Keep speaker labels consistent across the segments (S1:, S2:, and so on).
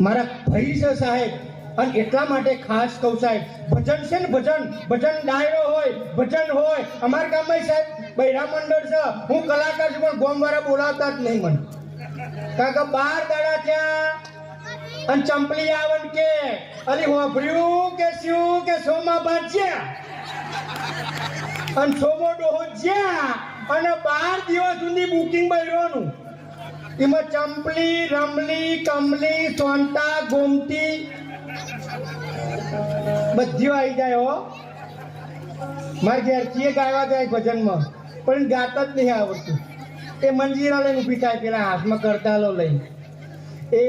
S1: મારા ભાઈ છે સાહેબ. અને એટલા માટે ખાસ કહું સાહેબ, ભજન છે ને ભજન ભજન ડાયરો હોય, ભજન હોય. અમારા ગામમાં સાહેબ બૈરા મંડળ છે. હું કલાકાર છું, પણ ગોમવાળા બોલાવતા જ નહીં મને. કારણ કે બાર દાડા ત્યાં અને ચંપલી આવન કે, અલી હોભર્યું કે શું કે સોમા બાજ્યા અને સોમો ડોહો જ્યાં? અને બાર દિવસ સુધી બુકિંગ બૈરોનું એમાં ચંપલી, રમલી, કમલી સોંટા ગોમતી બધી આવી જાય હો. મારે ઘેરથી ગાવા જાય ભજનમાં, પણ ગાતા જ નહીં આવડતું એ મંજીરા લઈને ઊભી થાય, પેલા હાથમાં કરતાલો લઈને. એ,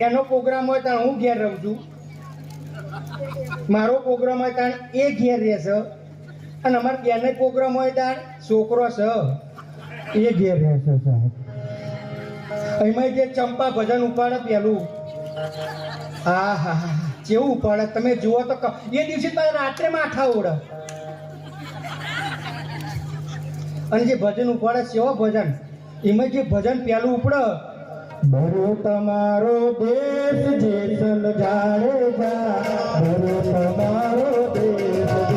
S1: એનો પ્રોગ્રામ હોય ત્યાં હું ઘેર રહું છું. મારો પ્રોગ્રામ હોય ત્યાં એ ઘેર રહેશે. અને અમારા બેને પ્રોગ્રામ હોય ત્યાં છોકરો છે, એ ઘેર રહેશે સાહેબ. એમાં જે ચંપા ભજન ઉપાડે પેલું. હા હા હા જેવું ઉપાડે? તમે જુઓ તો એ દિવસે તો રાત્રે માથા ઓળે અને જે ભજન ઉપાડે એવો ભજન. એમાં જે ભજન પેલું ઉપડે. ભરો તમારો દેશ જેસલ જા. ભરો તમારો દેશ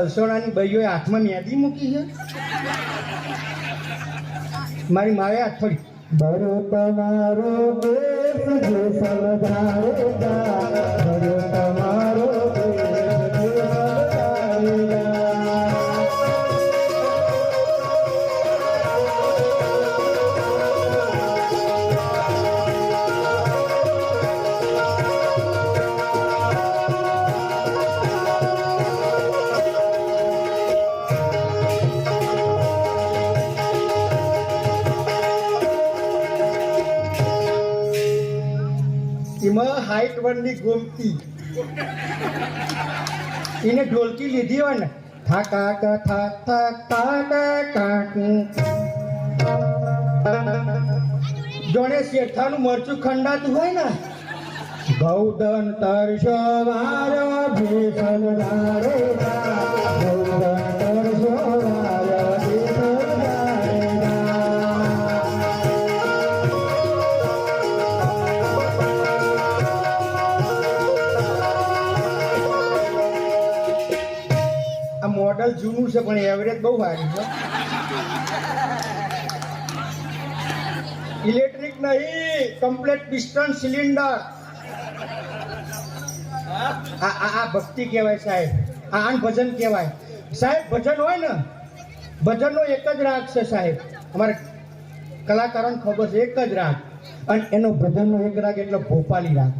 S1: આ બૈયોએ હાથમાં મેદી મૂકી છે? મારી માએ હાથ થોડી બરો તમારો દેશ જે બરો તમારો એમાં હાઈટ વનની ગોમતી. એને ઢોલકી લીધી હોય ને થા કા કા થા થા કા કા કાક જોણે શેઠાનું મરચું ખંડાતું હોય ને ગૌદન તરસો મારો ભીષણ છે પણ એવરેજ બહુ સારી છે. ઇલેક્ટ્રિક નહીં કમ્પ્લેટ પિસ્ટન સિલિન્ડર આ આ આ ભક્તિ કહેવાય સાહેબ. આ આન ભજન કહેવાય. સાહેબ ભજન હોય ને ભજનનો એક જ રાગ છે સાહેબ. અમારે કલાકારોને ખબર છે એક જ રાગ. અને એનો ભજનનો એક રાગ એટલે ભોપાલી રાગ.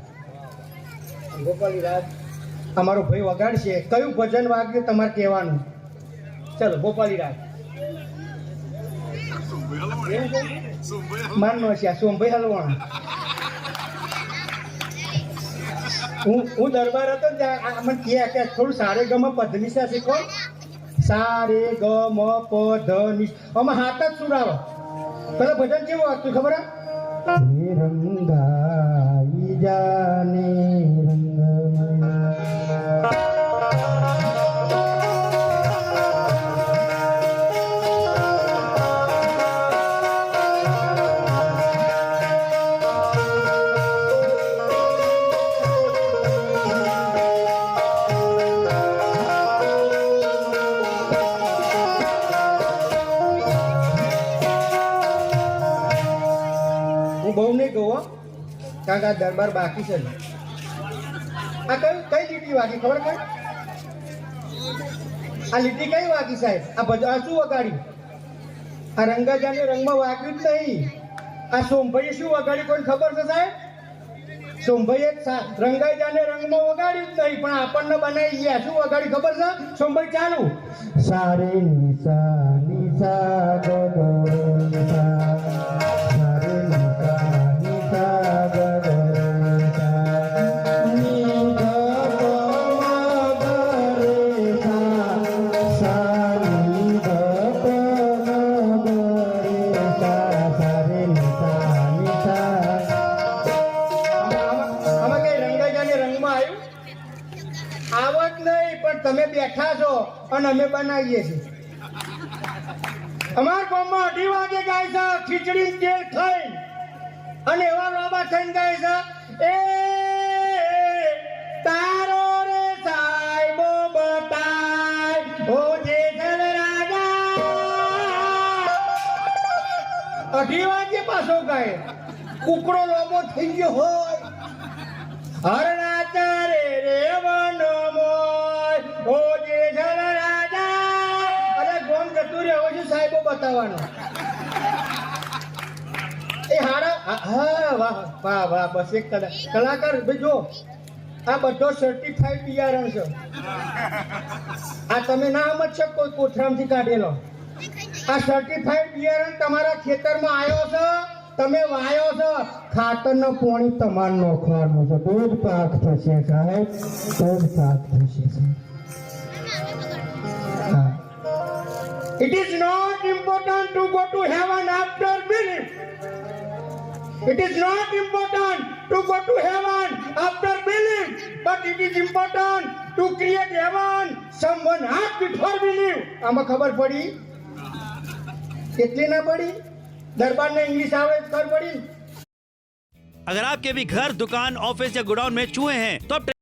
S1: ભોપાલી રાગ? અમારો ભાઈ વગાડશે. કયું ભજન વાગ્યું તમારે કહેવાનું? ચલો ગોપાલી રાગ માનનો છે સોમભાઈ હલવાણા. હું હું દરબાર હતો ત્યાં મને કહે કે થોડું સારે ગમ પધનિશા શીખો. સારે ગ મ પ ધ હાથ જ સુરાવો. પેલા ભજન કેવું હતું ખબર? રંગાઈ જાને કારણ કે આ દરબાર બાકી છે. આ કઈ કઈ લીટી વાગી, ખબર કઈ આ લીટી કઈ વાગી સાહેબ? આ બધા શું વગાડ્યું? આ રંગાજાને રંગમાં વાગ્યું જ નહીં. આ સોમભાઈએ શું વગાડી કોઈ ખબર છે સાહેબ? સોમભાઈએ રંગાજા ને રંગમાં વગાડ્યું જ નહીં, પણ આપણને બનાવી ગયા. શું વગાડી ખબર છે? સોમભાઈ ચાલુ. સારે નિશા નિશા બેઠા છો અને અમે બનાવીએ છીએ. અમાર ગામમાં અઢી વાગે ગાય છે ખીચડી તેલ ખાઈ અને એવા રોબા થઈને ગાય છે, એ, તારો રે સાહેબો બતાય ઓ રાજા. અઢી વાગે પાછો ગાય. કુકડો લોબો થઈ ગયો હોય. હરણા બતાવવાનો. એ હારા હા, વાહ વાહ વાહ બસ એક કલાકાર ભાઈ જો આ બધો સર્ટિફાઈડ બિયારણ છે. આ તમે ના સમજ શકો કોઈ કોથરામથી કાઢેલો. આ સર્ટિફાઈડ બિયારણ તમારા ખેતરમાં આવ્યો છે તમે વાયો છો. ખાતરનો પોણી તમારે નોખવાનું છે. દૂધ પાક થશે સાહેબ દૂધ પાક થશે હા It is not important to go to heaven after belief. It is not important to go to heaven after belief, but it is important to create heaven someone has before belief. આમાં ખબર પડી કેટલી ના પડી દરબારને English આવે તો ખબર પડી
S2: अगर आपके भी घर दुकान ऑफिस या गोडाउन में चूहे हैं तो अब